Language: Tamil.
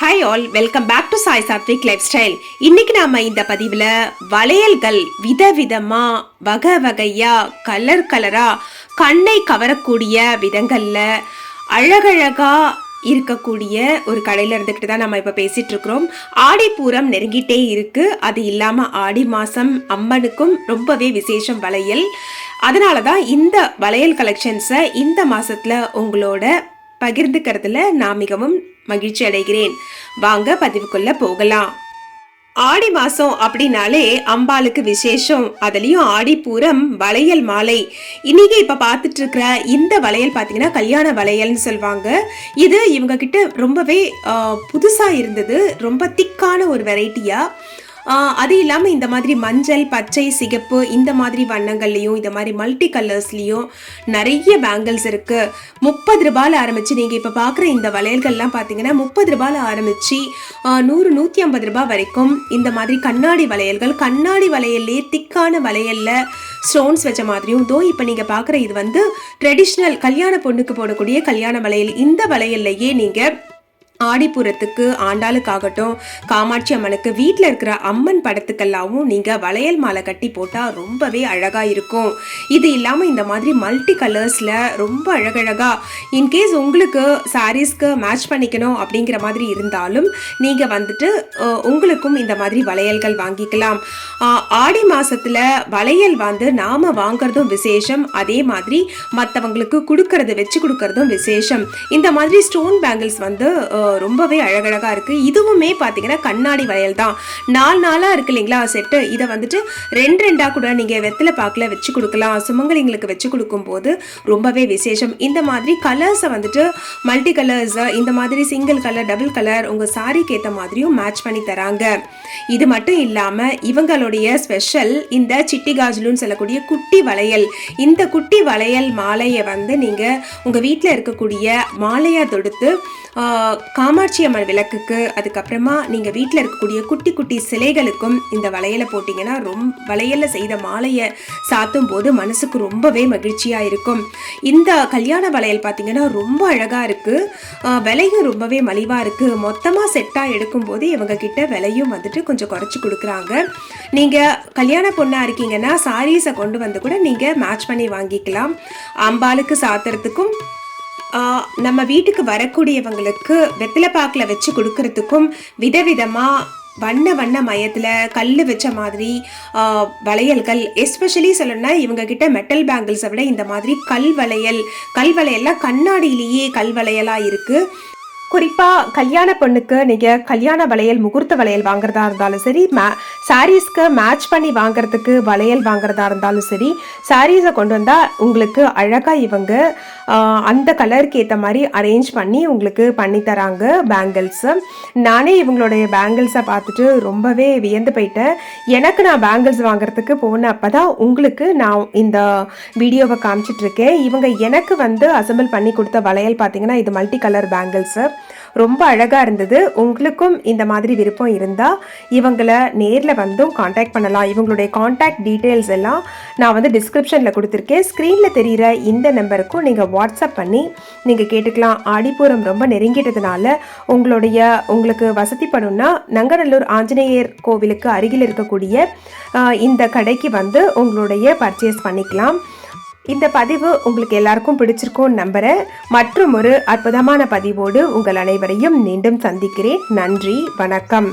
Hi all welcome back to Sai Sathvik lifestyle இன்னைக்கு நாம இந்த பதிவில் வளையல்கள் விதவிதமா வகை வகையா கலர் கலரா கண்ணை கவரக்கூடிய விதங்கள்ல அழகழகா இருக்கக்கூடிய ஒரு கடையில் இருந்துக்கிட்டு தான் நம்ம இப்போ பேசிகிட்டு இருக்கிறோம். ஆடி பூரம் நெருங்கிட்டே இருக்கு. அது இல்லாமல் ஆடி மாதம் அம்மனுக்கும் ரொம்பவே விசேஷம் வளையல். அதனால தான் இந்த வளையல் கலெக்ஷன்ஸை இந்த மாதத்தில் உங்களோட பகிர்ந்துக்கிறதுல நான் மிகவும் மகிழ்ச்சி அடைகிறேன் வாங்க பதிவுக்குள்ள போகலாம். ஆடி மாசம் அப்படின்னாலே அம்பாளுக்கு விசேஷம். அதுலயும் ஆடி பூரம் வளையல் மாலை. இன்னைக்கு இப்ப பார்த்துட்டு இருக்கிற இந்த வளையல் பாத்தீங்கன்னா கல்யாண வளையல்னு சொல்லுவாங்க. இது இவங்க கிட்ட ரொம்பவே புதுசா இருந்தது. ரொம்ப திக்கான ஒரு வெரைட்டியா அது இல்லாமல் இந்த மாதிரி மஞ்சள் பச்சை சிகப்பு இந்த மாதிரி வண்ணங்கள்லேயும் இந்த மாதிரி மல்டி கலர்ஸ்லேயும் நிறைய பேங்கிள்ஸ் இருக்குது முப்பது ரூபாயில் ஆரம்பித்து நீங்கள் இப்போ பார்க்குற இந்த வளையல்கள்லாம் பார்த்தீங்கன்னா முப்பது ரூபாயில் ஆரம்பித்து நூறு நூற்றி ஐம்பது ரூபாய் வரைக்கும் இந்த மாதிரி கண்ணாடி வளையல்கள் கண்ணாடி வளையல்லே திக்கான வளையலில் ஸ்டோன்ஸ் வச்ச மாதிரியும் தோ இப்போ நீங்கள் பார்க்குற இது வந்து ட்ரெடிஷ்னல் கல்யாண பொண்ணுக்கு போடக்கூடிய கல்யாண வளையல். இந்த வளையல்லையே நீங்கள் ஆடிப்புறத்துக்கு ஆண்டாளுக்காகட்டும் காமாட்சி அம்மனுக்கு வீட்டில் இருக்கிற அம்மன் படத்துக்கெல்லாமும் நீங்கள் வளையல் மாலை கட்டி போட்டால் ரொம்பவே அழகாக இருக்கும். இது இல்லாமல் இந்த மாதிரி மல்டி கலர்ஸில் ரொம்ப அழகழகாக இன்கேஸ் உங்களுக்கு சாரீஸ்க்கு மேட்ச் பண்ணிக்கணும் அப்படிங்கிற மாதிரி இருந்தாலும் நீங்கள் வந்துட்டு உங்களுக்கும் இந்த மாதிரி வளையல்கள் வாங்கிக்கலாம். ஆடி மாசத்துல வளையல் வந்து நாம வாங்குறதும் விசேஷம். அதே மாதிரி மற்றவங்களுக்கு கொடுக்கறது வச்சு கொடுக்கறதும் விசேஷம். இந்த மாதிரி ஸ்டோன் பேங்கிள்ஸ் வந்து ரொம்பவே அழகழகா இருக்கு. இதுவுமே பார்த்தீங்கன்னா கண்ணாடி வளையல் தான். நாலு நாளாக இருக்கு இல்லைங்களா செட்டு இதை வந்துட்டு ரெண்டு ரெண்டா கூட நீங்கள் வெத்தலை பாக்கில் வச்சு கொடுக்கலாம். சுமங்கலிங்களுக்கு வச்சு கொடுக்கும்போது ரொம்பவே விசேஷம். இந்த மாதிரி கலர்ஸை வந்துட்டு மல்டி கலர்ஸ் இந்த மாதிரி சிங்கிள் கலர் டபுள் கலர் உங்கள் சாரிக்கு ஏற்ற மாதிரியும் மேட்ச் பண்ணி தராங்க. இது மட்டும் இல்லாமல் நம்மளுடைய ஸ்பெஷல் இந்த சிட்டி காஜலுன்னு சொல்லக்கூடிய குட்டி வளையல். இந்த குட்டி வளையல் மாலையை வந்து நீங்கள் உங்கள் வீட்டில் இருக்கக்கூடிய மாலையாக தொடுத்து காமாட்சி அம்மன் விளக்குக்கு அதுக்கப்புறமா நீங்கள் வீட்டில் இருக்கக்கூடிய குட்டி குட்டி சிலைகளுக்கும் இந்த வளையலை போட்டிங்கன்னா ரொம்ப வளையலில் செய்த மாலையை சாத்தும் போது மனசுக்கு ரொம்பவே மகிழ்ச்சியாக இருக்கும். இந்த கல்யாண வளையல் பார்த்தீங்கன்னா ரொம்ப அழகாக இருக்குது விலையும் ரொம்பவே மலிவாக இருக்குது மொத்தமாக செட்டாக எடுக்கும்போது இவங்க கிட்ட விலையும் வந்துட்டு கொஞ்சம் குறைச்சி கொடுக்குறாங்க. நீங்கள் கல்யாண பொண்ணாக இருக்கீங்கன்னா சாரீஸை கொண்டு வந்து கூட நீங்கள் மேட்ச் பண்ணி வாங்கிக்கலாம். அம்பாளுக்கு சாத்துறதுக்கும் நம்ம வீட்டுக்கு வரக்கூடியவங்களுக்கு வெத்தலை பாக்கில் வச்சு கொடுக்கறதுக்கும் விதவிதமாக வண்ண வண்ண மயத்தில் கல் வச்ச மாதிரி வளையல்கள் எஸ்பெஷலி சொல்லணும்னா இவங்க கிட்ட மெட்டல் பேங்கிள்ஸை விட இந்த மாதிரி கல் வளையல் கல் வளையல்லாம் கண்ணாடியிலேயே கல் வளையலாக இருக்குது குறிப்பாக கல்யாண பொண்ணுக்கு நீங்கள் கல்யாண வளையல் முகூர்த்த வளையல் வாங்குறதா இருந்தாலும் சரி மே சாரீஸ்க்கு மேட்ச் பண்ணி வாங்குறதுக்கு வளையல் வாங்குறதா இருந்தாலும் சரி சாரீஸை கொண்டு வந்தால் உங்களுக்கு அழகாக இவங்க அந்த கலருக்கு ஏற்ற மாதிரி அரேஞ்ச் பண்ணி உங்களுக்கு பண்ணி தராங்க பேங்கிள்ஸு நானே இவங்களுடைய பேங்கிள்ஸை பார்த்துட்டு ரொம்பவே வியந்து போயிட்டேன். எனக்கு நான் பேங்கிள்ஸ் வாங்குறதுக்கு போன அப்போ தான் உங்களுக்கு நான் இந்த வீடியோவை காமிச்சிட்ருக்கேன் இவங்க எனக்கு வந்து அசம்பிள் பண்ணி கொடுத்த வளையல் பார்த்தீங்கன்னா இது மல்டி கலர் பேங்கிள்ஸு ரொம்ப அழகாக இருந்தது. உங்களுக்கும் இந்த மாதிரி விருப்பம் இருந்தால் இவங்களை நேரில் வந்தும் காண்டாக்ட் பண்ணலாம். இவங்களுடைய காண்டாக்ட் டீட்டெயில்ஸ் எல்லாம் நான் வந்து டிஸ்கிரிப்ஷனில் கொடுத்துருக்கேன். ஸ்க்ரீனில் தெரிகிற இந்த நம்பருக்கும் நீங்கள் வாட்ஸ்அப் பண்ணி நீங்கள் கேட்டுக்கலாம். ஆடிப்பூரம் ரொம்ப நெருங்கிட்டதுனால உங்களுடைய உங்களுக்கு வசதிப்படும்னா நங்கநல்லூர் ஆஞ்சநேயர் கோவிலுக்கு அருகில் இருக்கக்கூடிய இந்த கடைக்கு வந்து உங்களுடைய பர்ச்சேஸ் பண்ணிக்கலாம். இந்த பதிவு உங்களுக்கு எல்லாருக்கும் பிடிச்சிருக்கும்னு நம்புகிறேன் மற்றும் ஒரு அற்புதமான பதிவோடு உங்கள் அனைவரையும் மீண்டும் சந்திக்கிறேன். நன்றி வணக்கம்.